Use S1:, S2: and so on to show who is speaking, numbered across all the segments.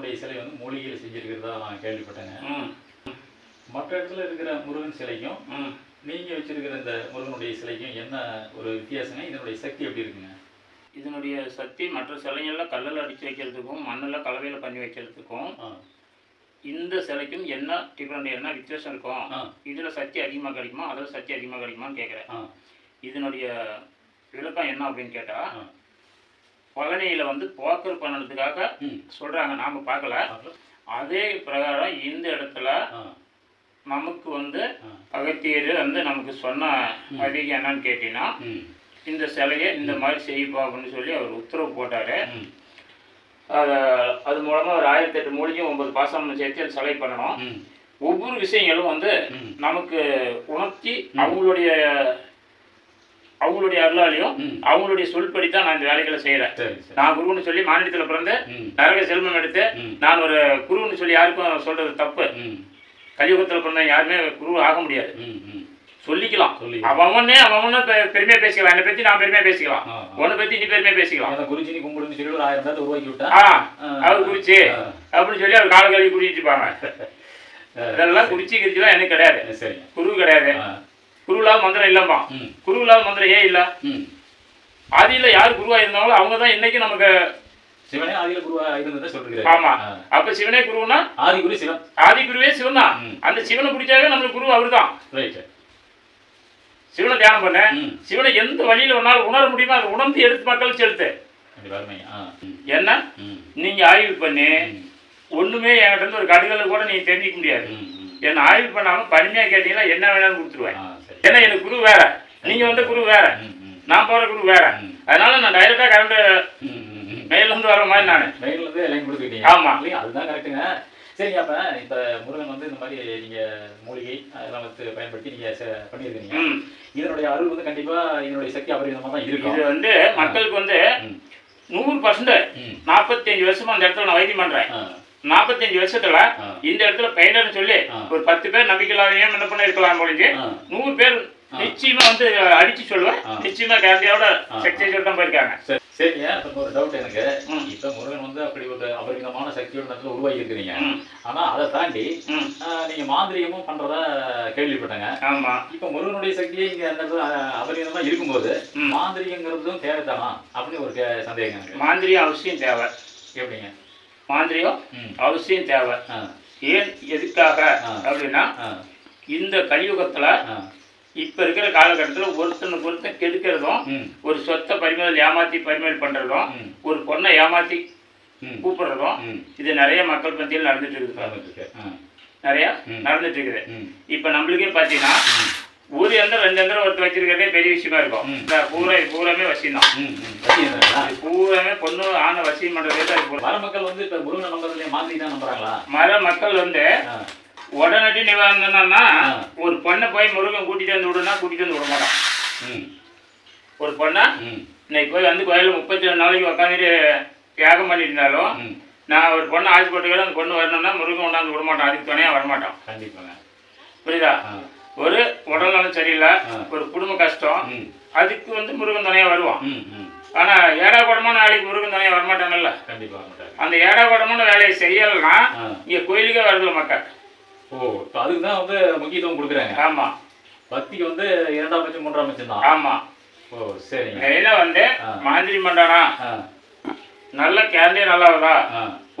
S1: முருகனுடைய சிலை வந்து மூலிகையில் செஞ்சிருக்கிறதா நான் கேள்விப்பட்டேங்க. மற்ற இடத்துல இருக்கிற முருகன் சிலைக்கும்
S2: ம்.
S1: நீங்க வச்சிருக்கிற இந்த முருகனுடைய சிலைக்கும் என்ன ஒரு வித்தியாசங்க? இதனுடைய சக்தி எப்படி இருக்குங்க?
S2: இதனுடைய சக்தி மற்ற சிலைகளில் கல்லில் அடித்து வைக்கிறதுக்கும் மண்ணில் கலவையில் பண்ணி வைக்கிறதுக்கும் இந்த சிலைக்கும் என்ன டிஃப்ரெண்ட் என்ன வித்தியாசம் இருக்கும் இதில் சக்தி அதிகமாக கிடைக்குமா அதில் சக்தி அதிகமாக கிடைக்குமான்னு கேட்குறேன் இதனுடைய விளக்கம் என்ன அப்படின்னு கேட்டால். பழனியில் வந்து போக்கர் பண்ணதுக்காக சொல்கிறாங்க நாம் பார்க்கல? அதே பிரகாரம் இந்த இடத்துல நமக்கு வந்து அகத்தியர் வந்து நமக்கு சொன்ன அதிகம் என்னன்னு கேட்டீங்கன்னா இந்த சிலையை இந்த மாதிரி செய்ப்பா அப்படின்னு சொல்லி அவர் உத்தரவு போட்டார். அதை அது மூலமாக ஒரு ஆயிரத்தி எட்டு மூலிகையும் ஒன்பது பாசனம் சேர்த்து அந்த சிலை பண்ணணும். ஒவ்வொரு விஷயங்களும் வந்து நமக்கு உணர்த்தி அவங்களுடைய அவங்களுடைய அருளாலையும். அவங்களுடைய சொல்படி தான் நான் இந்த வேலைகளை
S1: சரி சரி.
S2: நான் குருன்னு சொல்லி மாநிலத்தில் பிறந்து நரக செல்வம் எடுத்து நான் ஒரு குருன்னு சொல்லி யாருக்கும் சொல்றது தப்பு. கலியுகத்தில் பிறந்த யாருமே குரு ஆக முடியாது. சொல்லிக்கலாம். அவனே அவனே பெருமையா பேசிக்கலாம். என்னை பத்தி நான் பெருமையா பேசிக்கலாம். உன்னை பத்தி நீ பெருமையா பேசிக்கலாம்.
S1: அந்த குருஜினி கும்பிடுன்னு சொல்லி ஒரு ஆயிரம் பேர்த்த உருவாக்கி விட்டா.
S2: அவர் குறிச்சு. அப்படின்னு சொல்லி அவர் கால கழுவி குடிச்சிட்டு இருப்பாங்க இதெல்லாம் குடிச்சு கிடிச்சுலாம் எனக்கு கிடையாது.
S1: சரிங்க
S2: குரு கிடையாது. குருவில்லாத மந்திரம் இல்லம்மா. குருவில்லாத மந்திரம் ஏன் இல்ல? ஆதியில யார் குருவா இருந்தாங்களோ அவங்க தான் இன்னைக்கு நமக்கு
S1: சிவனே ஆதியில குருவா இருந்ததை சொல்றீங்க
S2: ஆமா. அப்ப சிவனே குருவுனா
S1: ஆதி குரு சிவன்.
S2: ஆதி குருவே சிவன் தான். அந்த சிவனை பிடிச்சாவே நம்மளுக்கு குரு அவர்தான்.
S1: ரைட்
S2: சிவனை தியானம் பண்ண. சிவனை எந்த வழியில வேணாலும் உணர முடியுமோ அதை உணர்ந்து எடுத்து மக்களுக்கு செலுத்து. என்ன? நீங்க ஆய்வு பண்ணி. ஒண்ணுமே என்கிட்ட இருந்து ஒரு கடுகளை கூட நீங்க தெரிஞ்சிக்க முடியாது. என்ன ஆய்வு பண்ணாம பனிமையா கேட்டீங்கன்னா என்ன வேணாலும் கொடுத்துருவேன். ஏன்னா எனக்கு குரு வேற. நீங்க வந்து குரு வேற. நான் போற குரு வேற. அதனால நான் டைரக்டா கரண்ட்
S1: ம் ம் ம்
S2: மேல இருந்து வர மாதிரி நானு.
S1: மெயின்ல இருந்து லைன் கொடுத்துக்கிட்டீங்க.
S2: ஆமா.
S1: இல்லையா? அதுதான் கரெக்ட்டுங்க சரிங்க அப்ப இப்ப முருகன் வந்து இந்த மாதிரி நீங்க மூலிகை அதெல்லாம் வந்து பயன்படுத்தி நீங்க பண்ணியிருக்கீங்க. இதனுடைய அருள் வந்து கண்டிப்பா இதனுடைய சக்தி அபரிதமா தான் இருக்கும்.
S2: இது வந்து மக்களுக்கு வந்து. நூறு பர்சன்ட்
S1: ம்.
S2: நாற்பத்தஞ்சு வருஷமா அந்த இடத்துல நான் வைத்தியம் பண்றேன். நாற்பத்தஞ்சு வருஷத்துல. இந்த இடத்துல பெயிண்டர்னு சொல்லி. ஒரு பத்து பேர் நம்பிக்கை இல்லாதவங்க என்ன பண்ண இருக்கலாம்
S1: ஆ
S2: நூறு பேர் நிச்சயமா வந்து அடிச்சு சொல்லுவேன்
S1: ஆ.
S2: நிச்சயமா கேரண்டியோட. சக்சஸ் தான் போயிருக்காங்க
S1: சரி சரிங்க இப்ப ஒரு டவுட் எனக்கு. இப்ப முருகன் வந்து அப்படி ஒரு அபரிதமான சக்தியோட இடத்துல உருவாக்கி இருக்கிறீங்க. ஆனா அதை தாண்டி நீங்க மாந்திரிகமும் பண்றதா கேள்விப்பட்டேங்க
S2: ஆமா
S1: இப்ப முருகனுடைய சக்தியே இங்க அந்த இடத்துல அ- அபரிதமா இருக்கும்போது. மாந்திரிகங்கிறதும் தேவைத்தானா அப்படின்னு ஒரு சந்தேகம்
S2: மாந்திரியம் அவசியம் தேவை
S1: எப்படிங்க
S2: மாந்திரியம் அவசியம் தேவை. ஏன் எதுக்காக. அப்படின்னா இந்த கலியுகத்துல இப்ப இருக்கிற காலகட்டத்தில் ஒருத்தனுக்கு ஒருத்தன் கெடுக்கிறதும் ஒரு சொத்தை பரிமாதல் ஏமாத்தி பரிமாறல் பண்றதும் ஒரு பொண்ணை ஏமாத்தி கூப்பிடுறதும் இது நிறைய மக்கள் மத்தியில் நடந்துட்டு இருக்குது. நிறைய. நடந்துட்டு இருக்குது. இப்ப நம்மளுக்கே பாத்தீங்கன்னா ஒரு எந்திரம் ரெண்டு எந்திரம் ஒருத்தர் வச்சிருக்கிறதே பெரிய விஷயமா இருக்கும். இந்த பூரா பூராமே வசியம் தான் பூராமே பொண்ணு ஆன வசியம் பண்றதே.
S1: வர மக்கள் வந்து இப்ப முருகன் நம்புறதுல மாந்திரி தான் நம்புறாங்களா?
S2: மர மக்கள் வந்து உடனடி நிவாரணம்னா
S1: ஆ.
S2: ஒரு பொண்ணை போய் முருகன் கூட்டிட்டு வந்து விடுனா கூட்டிட்டு வந்து விட மாட்டான். ஒரு பொண்ணை இன்னைக்கு போய் வந்து கோயிலில் முப்பத்தி ரெண்டு நாளைக்கு உட்காந்துட்டு தியாகம் பண்ணிட்டு இருந்தாலும்
S1: ம்.
S2: நான் ஒரு பொண்ணு ஆசைப்பட்டுக்கிறேன் அந்த பொண்ணு வரணும்னா முருகன் கொண்டாந்து விட மாட்டான். அதுக்கு துணையாக வரமாட்டான்.
S1: கண்டிப்பாங்க.
S2: புரியுதா? ஒரு உடல்நலம் சரியில்லை. ஒரு குடும்ப கஷ்டம். அதுக்கு வந்து முருகன் துணையாக வருவான். ஆனா ஏடா கூடமான வேலைக்கு முருகன் துணையாக வரமாட்டாங்கல்ல? அந்த ஏடா கூடமான வேலையை செய்யலைன்னா இங்க கோயிலுக்கே வரல மக்கள்.
S1: ஓ இப்போ அதுக்கு தான் வந்து முக்கியத்துவம் கொடுக்குறாங்க.
S2: ஆமா.
S1: பக்திக்கு வந்து இரண்டாம் பட்சம் மூன்றாம் பட்சம் தான்.
S2: ஆமா.
S1: ஓ சரிங்க.
S2: மெயினா வந்து. மாந்திரி மண்டானா நல்ல கேண்டே நல்லா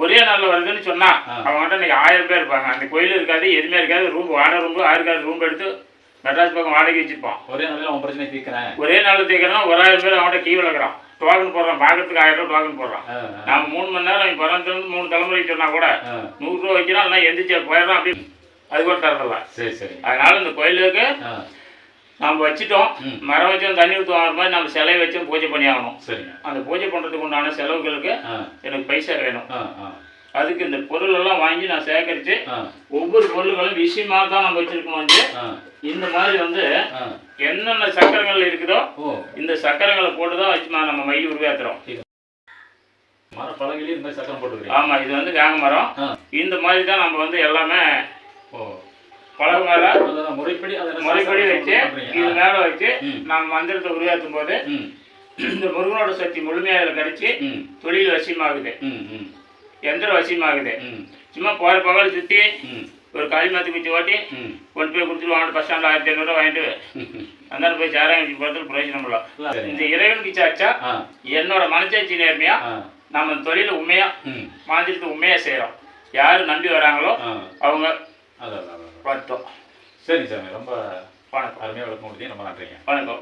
S2: ஒரே நாள்ல வருதுன்னு சொன்னா. அவங்ககிட்ட இன்னைக்கு ஆயிரம் பேர் இருப்பாங்க. அந்த கோயில் இருக்காது எதுவுமே இருக்காது ரூம் வாடகை ரூம் ஆறுக்காது ரூம் எடுத்து மெட்ராஸ் பக்கம் வாடகை வச்சிருப்பான்.
S1: ஒரே நாளில் அவன் பிரச்சனை தீர்க்கிறேன்.
S2: ஒரே நாள் தீக்கிறோம் ஒரு ஆயிரம் பேர் அவன்கிட்ட கீ விளக்குறான். டோக்கன் போடுறான் பார்க்கறதுக்கு ஆயிரம் ரூபா டோக்கன் போடுறான்.
S1: ஆ ஆ,
S2: நாம மூணு மணி நேரம் அவன் பிறந்திருந்து மூணு தலைமுறைக்கு சொன்னா கூட நூறுரூவா வைக்கிறான் இல்லைன்னா எந்திரிச்சு போயிடறான் அப்படி அது கூட தரதில்ல.
S1: சரி சரி.
S2: அதனால இந்த கோயிலுக்கு நம்ம வச்சுட்டோம். மரம் வச்சோம் தண்ணி ஊற்றுவாங்க மாதிரி நம்ம சிலை வச்சும் பூஜை பண்ணி ஆகணும்.
S1: சரிங்க.
S2: அந்த பூஜை பண்ணுறதுக்கு உண்டான செலவுகளுக்கு எனக்கு பைசா வேணும். அதுக்கு இந்த பொருள் எல்லாம் வாங்கி நான் சேகரித்து ஒவ்வொரு பொருள்களும் விஷயமாக தான் நம்ம வச்சிருக்கணும் வந்து. இந்த மாதிரி வந்து என்னென்ன சக்கரங்கள் இருக்குதோ இந்த சக்கரங்களை போட்டு தான் வச்சு நம்ம மை உருவாக்குறோம்.
S1: மர பழகிலேயே இந்த சக்கரம் போட்டுக்கிறீங்க.
S2: ஆமா இது வந்து வேங்க மரம். இந்த மாதிரி தான் நம்ம வந்து எல்லாமே
S1: ஓ. அதான் முறைப்படி
S2: முறைப்படி வச்சு இது மேல வச்சு
S1: ம்.
S2: நம்ம மந்திரத்தை உருவாக்கும் போது இந்த முருகனோட சக்தி முழுமையாக அதில் கிடைச்சி தொழில் வசியமாகுது.
S1: ம் ம்.
S2: எந்திர வசியமாகுது. சும்மா போகிற பகல் சுற்றி ஒரு களிமத்து குச்சி ஓட்டி கொண்டு போய் கொடுத்துருவாங்க பஸ் ஸ்டாண்டில் ஆயிரத்தி ஐநூறுரூவா வாங்கிட்டு அந்தாண்ட போய் சாராயம் வச்சு பிரயோஜனம் இல்லை. இந்த இறைவனுக்கு சாச்சா என்னோட மனசாட்சி நேர்மையா
S1: ஆ.
S2: நம்ம தொழிலை உண்மையா
S1: ம்.
S2: மாந்திரத்தை உண்மையா செய்கிறோம் யார் நம்பி வராங்களோ அவங்க
S1: அதான் அதான்
S2: பார்த்தோம்
S1: சரிங்க சாமி ரொம்ப
S2: வணக்கம்.
S1: அருமையாக விளக்கம் கொடுத்தீங்க. ரொம்ப நன்றிங்க.
S2: வணக்கம்.